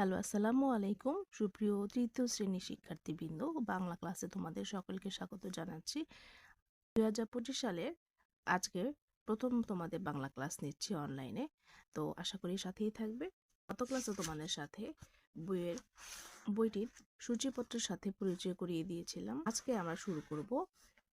Hello, আসসালামু আলাইকুম। সুপ্রিয় তৃতীয় শ্রেণির শিক্ষার্থীবৃন্দ, বাংলা ক্লাসে তোমাদের সকলকে স্বাগত জানাচ্ছি। দু হাজার পঁচিশ সালের আজকে প্রথম তোমাদের বাংলা ক্লাস নিচ্ছি অনলাইনে। তো আশা করি সাথেই থাকবে। গত ক্লাসে তোমাদের সাথে বইয়ের, বইটির সূচিপত্রের সাথে পরিচয় করিয়ে দিয়েছিলাম। আজকে আমরা শুরু করব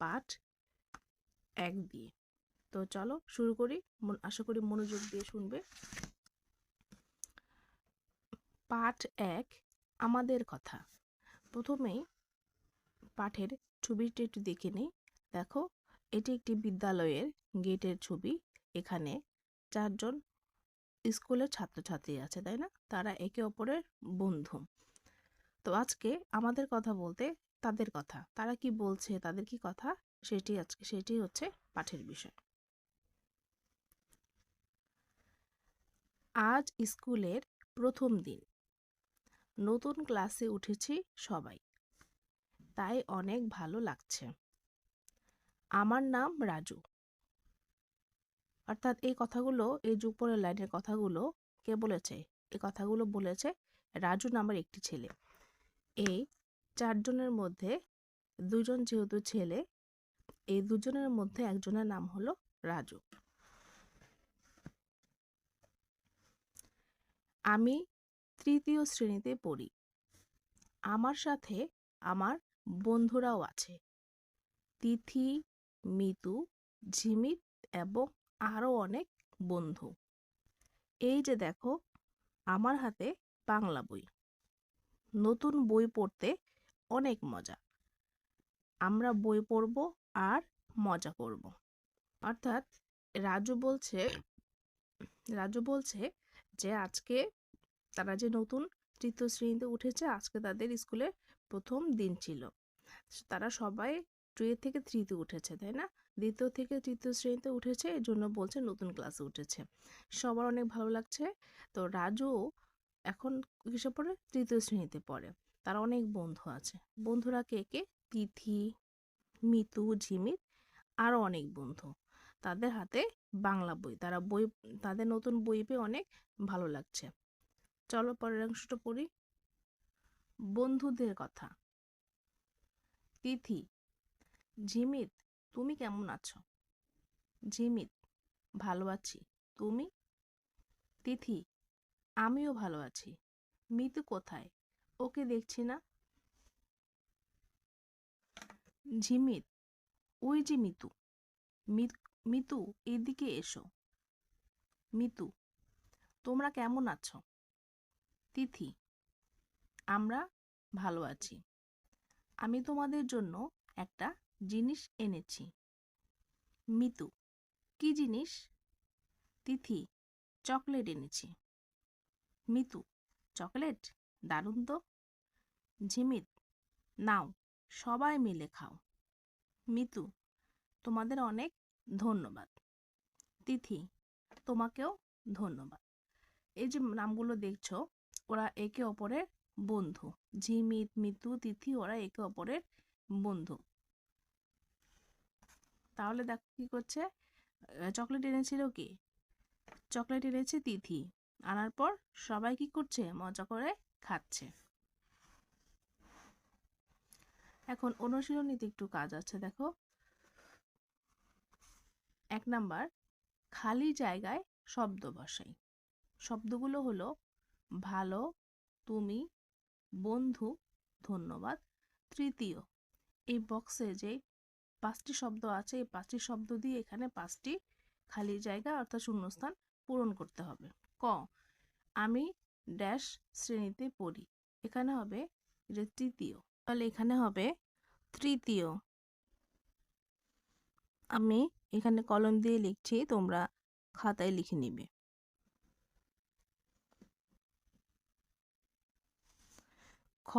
পাঠ এক দিয়ে। তো চলো শুরু করি। আশা করি মনোযোগ দিয়ে শুনবে। পাঠ এক আমাদের কথা। প্রথমেই পাঠের ছবিটি একটু দেখে নিই। দেখো, এটি একটি বিদ্যালয়ের গেটের ছবি। এখানে চারজন স্কুলের ছাত্রছাত্রী আছে, তাই না? তারা একে অপরের বন্ধু। তো আজকে আমাদের কথা বলতে তাদের কথা। তারা কি বলছে, তাদের কি কথা, সেটি আজকে, সেটি হচ্ছে পাঠের বিষয়। আজ স্কুলের প্রথম দিন। নতুন ক্লাসে উঠেছি সবাই। তাই অনেক ভালো লাগছে। আমার নাম রাজু। অর্থাৎ এই কথাগুলো, এই যে উপরের লাইনের কথাগুলো কে বলেছে? এই কথাগুলো বলেছে রাজু নামের একটি ছেলে। এই চারজনের মধ্যে দুজন যেহেতু ছেলে, এই দুজনের মধ্যে একজনের নাম হলো রাজু। আমি তৃতীয় শ্রেণীতে পড়ি। আমার সাথে আমার বন্ধুরাও আছে। তিথি, মিতু, ঝিমিত এবং আরও অনেক বন্ধু। এই যে দেখো, আমার হাতে বাংলা বই। নতুন বই পড়তে অনেক মজা। আমরা বই পড়ব আর মজা করব। অর্থাৎ রাজু বলছে রাজু বলছে যে আজকে তারা যে নতুন তৃতীয় শ্রেণীতে উঠেছে, আজকে তাদের স্কুলে প্রথম দিন ছিল। তারা সবাই টু থেকে থ্রিতে উঠেছে, তাই না? দ্বিতীয় থেকে তৃতীয় শ্রেণীতে উঠেছে, এর জন্য বলছে নতুন ক্লাসে উঠেছে। সবার অনেক ভালো লাগছে। তো রাজু এখন কিসে পড়ে? তৃতীয় শ্রেণীতে পড়ে। তার অনেক বন্ধু আছে। বন্ধুরা কে কে? তিথি, মিতু ঝিমিত আরও অনেক বন্ধু। তাদের হাতে বাংলা বই। তারা বই, তাদের নতুন বই পেয়ে অনেক ভালো লাগছে। চলো পরের অংশটা পড়ি। বন্ধুদের কথা। তিথি ঝিমিত তুমি কেমন আছো? ঝিমিত ভালো আছি। তুমি? তিথি, আমিও ভালো আছি। মিতু কোথায়? ওকে দেখছি না। ঝিমিত ওই যে মিতু। মিত- মিতু, এদিকে এসো। মিতু, তোমরা কেমন আছো? তিথি। আমরা ভালো আছি। আমি তোমাদের জন্য একটা জিনিস এনেছি। মিতু, কি জিনিস? তিথি, চকলেট এনেছি। মিতু, চকলেট? দারুণ তো। ঝিমিত, নাও, সবাই মিলে খাও। মিতু, তোমাদের অনেক ধন্যবাদ। তিথি, তোমাকেও ধন্যবাদ। এই যে নামগুলো দেখছ ওরা একে অপরের বন্ধু। ঝিমিত মিতু, তিথি, ওরা একে অপরের বন্ধু। তাহলে দেখো কি করছে? চকলেট এনেছিল কি? চকলেট এনেছে তিথি। আনার পর সবাই কি করছে? মজা করে খাচ্ছে। এখন অনুশীলনীতে একটু কাজ আছে, দেখো। এক নাম্বার, খালি জায়গায় শব্দ বসাই। শব্দগুলো হলো ভালো, তুমি, বন্ধু, ধন্যবাদ। তৃতীয়, এই বক্সে যে পাঁচটি শব্দ আছে, এই পাঁচটি শব্দ দিয়ে এখানে পাঁচটি খালি জায়গা অর্থাৎ শূন্যস্থান পূরণ করতে হবে। ক, আমি ড্যাশ শ্রেণীতে পড়ি। এখানে হবে তৃতীয়, তাহলে এখানে হবে তৃতীয়। আমি এখানে কলম দিয়ে লিখছি, তোমরা খাতায় লিখে নিবে। খ,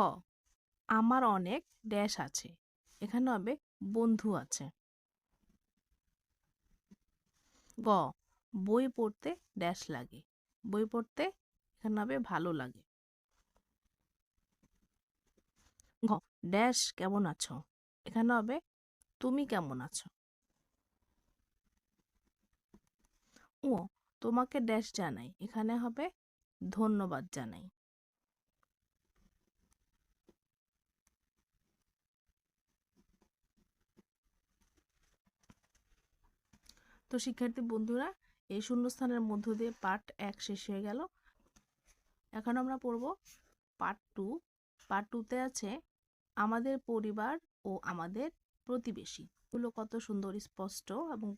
আমার অনেক ড্যাশ আছে, এখানে হবে বন্ধু আছে। গ, বই পড়তে ড্যাশ লাগে, বই পড়তে এখানে হবে ভালো লাগে। ঘ ড্যাশ কেমন আছো? এখানে হবে তুমি কেমন আছো? ও তোমাকে ড্যাশ জানাই, এখানে হবে ধন্যবাদ জানাই। তো শিক্ষার্থী বন্ধুরা, এই শূন্যস্থানের মধ্য দিয়ে পার্ট এক শেষ হয়ে গেল। এখন আমরা পড়ব পার্ট টু। পার্ট টুতে আছে, আমাদের পরিবার ও আমাদের প্রতিবেশী। এগুলো কত সুন্দর, স্পষ্ট এবং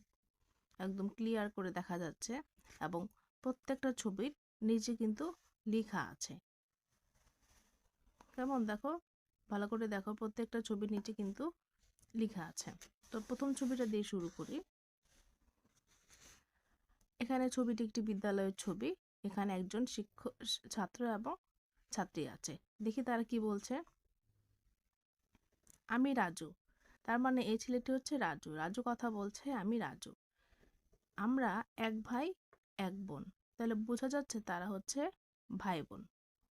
একদম ক্লিয়ার করে দেখা যাচ্ছে এবং প্রত্যেকটা ছবির নিচে কিন্তু লেখা আছে। কেমন দেখো? ভালো করে দেখো, প্রত্যেকটা ছবির নিচে কিন্তু লেখা আছে। তো প্রথম ছবিটা দিয়ে শুরু করি। এখানে ছবিটি একটি বিদ্যালয়ের ছবি। এখানে একজন শিক্ষক ছাত্র এবং ছাত্রী আছে। দেখি তারা কি বলছে। আমি রাজু। তার মানে এই ছেলেটি হচ্ছে রাজু। রাজু কথা বলছে, আমি রাজু। আমরা এক ভাই, এক বোন। তাহলে বোঝা যাচ্ছে তারা হচ্ছে ভাই বোন।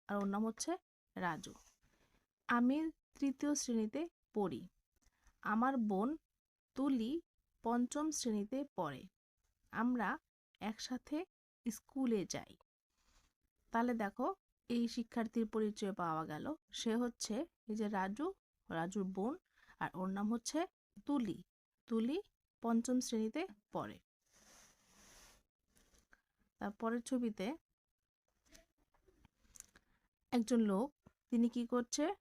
আর ওর নাম হচ্ছে রাজু। আমি তৃতীয় শ্রেণীতে পড়ি। আমার বোন তুলি পঞ্চম শ্রেণীতে পড়ে। আমরা একসাথে স্কুলে যাই। তাহলে দেখো, এই শিক্ষার্থীর পরিচয় পাওয়া গেল। সে হচ্ছে এই যে রাজু, রাজুর বোন, আর ওর নাম হচ্ছে তুলি। তুলি পঞ্চম শ্রেণীতে পড়ে। তারপরের ছবিতে একজন লোক, তিনি কি করছে?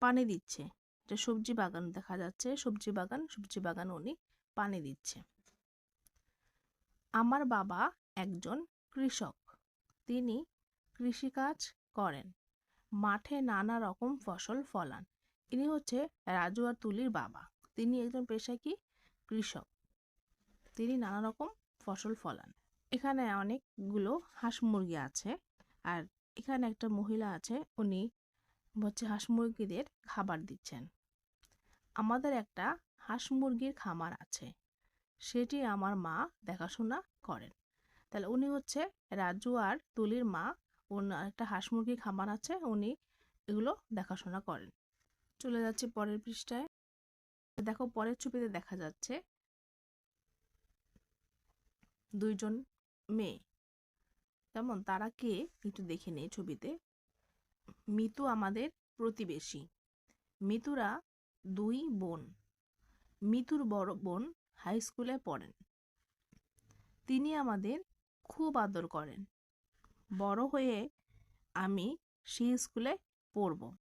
পানি দিচ্ছে। সবজি বাগান দেখা যাচ্ছে, সবজি বাগান সবজি বাগান উনি পানি দিচ্ছে। আমার বাবা একজন কৃষক। তিনি কৃষিকাজ করেন। মাঠে নানা রকম ফসল ফলান। ইনি হচ্ছে রাজু আর তুলির বাবা। তিনি একজন পেশায় কি? কৃষক। তিনি নানা রকম ফসল ফলান। এখানে অনেকগুলো হাঁস মুরগি আছে আর এখানে একটা মহিলা আছে। উনি হচ্ছে হাঁস মুরগিদের খাবার দিচ্ছেন। আমাদের একটা হাঁস মুরগির খামার আছে। সেটি আমার মা দেখাশোনা করেন। তাহলে উনি হচ্ছে রাজু আর তুলির মা। ওনার একটা হাঁস মুরগি খামার আছে, উনি এগুলো দেখাশোনা করেন। চলে যাচ্ছে পরের পৃষ্ঠায়। দেখো পরের ছবিতে দেখা যাচ্ছে দুইজন মেয়ে। কেমন? তারা কে? একটু দেখে নেই ছবিতে। মিতু আমাদের প্রতিবেশী। মিতুরা দুই বোন। মিতুর বড় বোন হাই স্কুলে পড়েন। তিনি আমাদের খুব আদর করেন। বড় হয়ে আমি সেই স্কুলে পড়ব।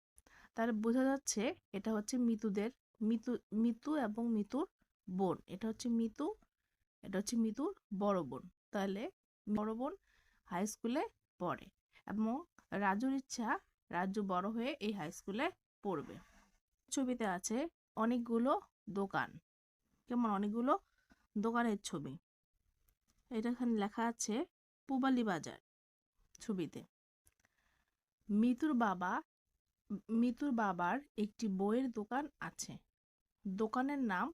তার বোঝা যাচ্ছে এটা হচ্ছে মিতুদের, মিতু মিতু এবং মিতুর বোন। এটা হচ্ছে মিতু, এটা হচ্ছে মিতুর বড় বোন। তাহলে বড় বোন হাই স্কুলে পড়ে এবং রাজুর ইচ্ছা রাজু বড় হয়ে এই হাই স্কুলে পড়বে। ছবিতে আছে অনেকগুলো দোকান। কেমন অনেকগুলো দোকানের ছবি। এটা এখানে লেখা আছে, পুবালি বাজার ছবিতে। মিতুর বাবা, মিতুর বাবার একটি বইয়ের দোকান আছে। দোকানের নাম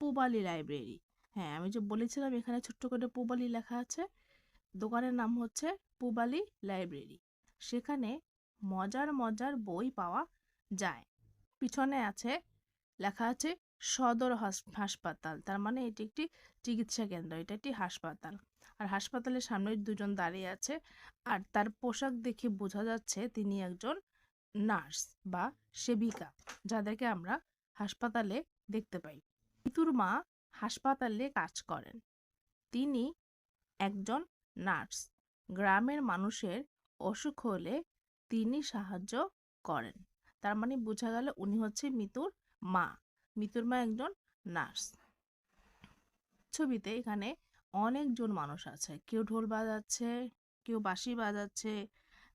পুবালি লাইব্রেরি। হ্যাঁ আমি যে বলেছিলাম এখানে ছোট্ট করে পুবালি লেখা আছে, দোকানের নাম হচ্ছে পুবালি লাইব্রেরি। সেখানে মজার মজার বই পাওয়া যায়। পিছনে আছে, লেখা আছে সদর হাসপাতাল। তার মানে এটি একটি চিকিৎসা কেন্দ্র, এটা একটি হাসপাতাল। আর হাসপাতালের সামনে দুজন দাঁড়িয়ে আছে। আর তার পোশাক দেখে বোঝা যাচ্ছে তিনি একজন নার্স বা সেবিকা, যাদেরকে আমরা হাসপাতালে দেখতে পাই। মিতুর মা হাসপাতালে কাজ করেন। তিনি একজন নার্স। গ্রামের মানুষের অসুখ হলে তিনি সাহায্য করেন। তার মানে বোঝা গেল উনি হচ্ছে মিতুর মা। মিতুর মা একজন নার্স। ছবিতে এখানে অনেকজন মানুষ আছে। কেউ ঢোল বাজাচ্ছে, কেউ বাঁশি বাজাচ্ছে,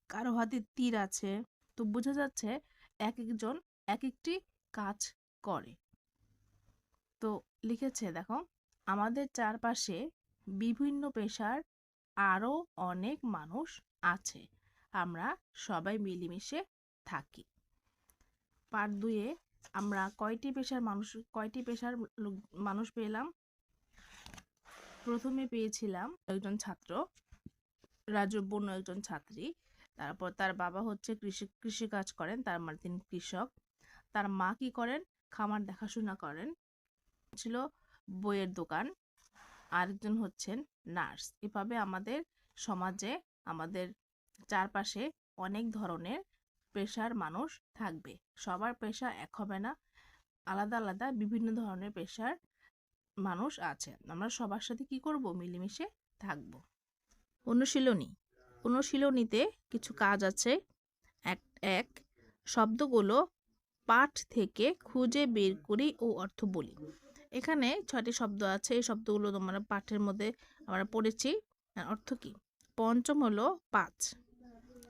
কারও হাতে তীর আছে। তো বোঝা যাচ্ছে এক একজন এক একটি কাজ করে। তো লিখেছে, দেখো, আমাদের চারপাশে বিভিন্ন পেশার আরও অনেক মানুষ আছে। আমরা সবাই মিলেমিশে থাকি। পার্ট দুয়ে আমরা কয়টি পেশার মানুষ, কয়টি পেশার মানুষ পেলাম? প্রথমে পেয়েছিলাম একজন ছাত্র রাজু বোন একজন ছাত্রী। তারপর তার বাবা হচ্ছে কৃষি কৃষি কাজ করেন, তার মানে তিনি কৃষক। তার মা কি করেন? খামার দেখাশোনা করেন। ছিল বইয়ের দোকান। আরেকজন হচ্ছেন নার্স। এভাবে আমাদের সমাজে, আমাদের চারপাশে অনেক ধরনের পেশার মানুষ থাকবে। সবার পেশা এক হবে না। আলাদা আলাদা বিভিন্ন ধরনের পেশার মানুষ আছে। আমরা সবার সাথে কি করব? মিলেমিশে থাকব। অনুশীলনী। অনুশীলনীতে কিছু কাজ আছে। এক এক শব্দগুলো পাঠ থেকে খুঁজে বের করি ও অর্থ বলি। এখানে ছয়টি শব্দ আছে। এই শব্দগুলো তোমরা পাঠের মধ্যে আমরা পড়েছি। অর্থ কি? পঞ্চম হলো পাঁচ।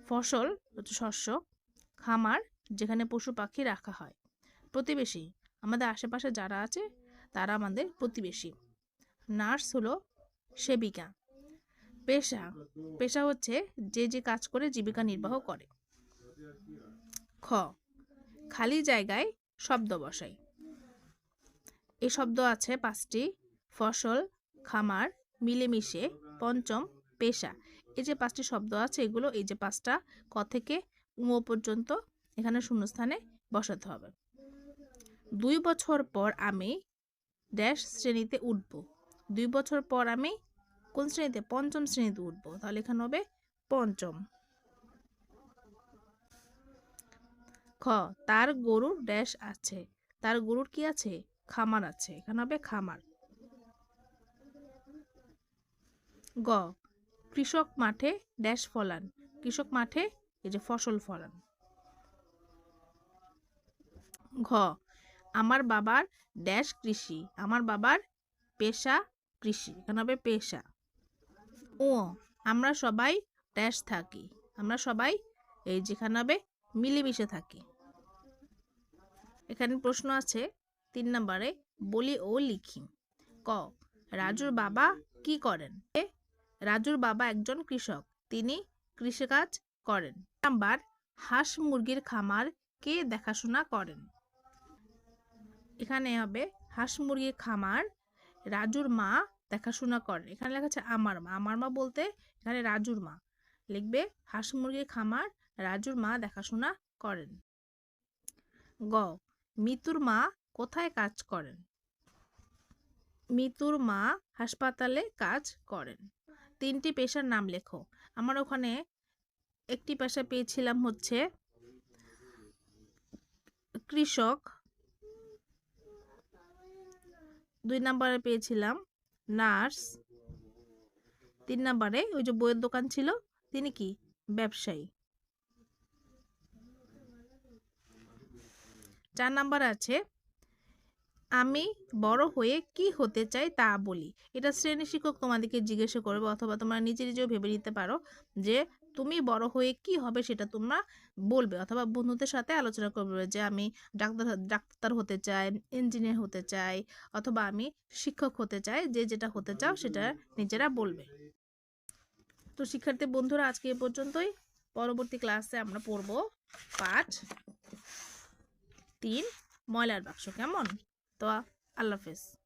ফসল, শস্য খামার যেখানে পশু পাখি রাখা হয়। প্রতিবেশী, আমাদের আশেপাশে যারা আছে, তারা আমাদের প্রতিবেশী। নার্স হলো সেবিকা। পেশা পেশা হচ্ছে যে যে কাজ করে জীবিকা নির্বাহ করে। খ, খালি জায়গায় শব্দ বসাই এই শব্দ আছে পাঁচটি, ফসল, খামার, মিলেমিশে, পঞ্চম, পেশা। এই যে পাঁচটি শব্দ আছে, এগুলো এই যে পাঁচটা ক থেকে উম পর্যন্ত এখানে শূন্যস্থানে বসাতে হবে। দুই বছর পর আমি ড্যাশ শ্রেণীতে উঠব। দুই বছর পর আমি কোন শ্রেণীতে? পঞ্চম শ্রেণীতে উঠব। তাহলে এখানে হবে পঞ্চম। খ, তার গরুর ড্যাশ আছে। তার গরুর কি আছে? খামার আছে। এখানে হবে খামার। গ, কৃষক মাঠে ড্যাশ ফলান। কৃষক মাঠে এই যে ফসল ফলান। ঘ, আমার বাবার ড্যাশ কৃষি, আমার বাবার পেশা কৃষি, এখানে হবে পেশা। ও, আমরা সবাই ড্যাশ থাকি, আমরা সবাই এই যেখানে হবে মিলেমিশে থাকি। এখানে প্রশ্ন আছে তিন নম্বরে, বলি ও লিখি। ক, রাজুর বাবা কি করেন? রাজুর বাবা একজন কৃষক, তিনি কৃষিকাজ করেন। নাম্বার, হাঁস মুরগির খামার, কে দেখাশোনা করেন? এখানে হবে, হাঁস মুরগির খামার, রাজুর মা দেখাশোনা করেন। এখানে লেখা আছে আমার মা। আমার মা বলতে এখানে রাজুর মা। লিখবে, হাঁস মুরগির খামার, রাজুর মা দেখাশোনা করেন। গ মিতুর মা কোথায় কাজ করেন? মিতুর মা হাসপাতালে কাজ করেন। তিনটি পেশার নাম লেখো। আমার ওখানে একটি পেশা পেয়েছিলাম হচ্ছে কৃষক। দুই নম্বরে পেয়েছিলাম নার্স। তিন নম্বরে ওই যে বইয়ের দোকান ছিল, তিনি কি? ব্যবসায়ী। চার নাম্বার আছে, আমি বড় হয়ে কি হতে চাই তা বলি। এটা শ্রেণি শিক্ষক তোমাদেরকে জিজ্ঞাসা করবে অথবা তোমরা নিজে নিজেও ভেবে নিতে পারো যে তুমি বড় হয়ে কি হবে সেটা তোমরা বলবে। অথবা বন্ধুদের সাথে আলোচনা করবে যে, আমি ডাক্তার ডাক্তার হতে চাই ইঞ্জিনিয়ার হতে চাই, অথবা আমি শিক্ষক হতে চাই, যে যেটা হতে চাও সেটা নিজেরা বলবে। তো শিক্ষার্থী বন্ধুরা, আজকে এ পর্যন্তই। পরবর্তী ক্লাসে আমরা পড়ব পাঠ তিন, ময়লার বাক্স, কেমন? তো আল্লাহ হাফেজ।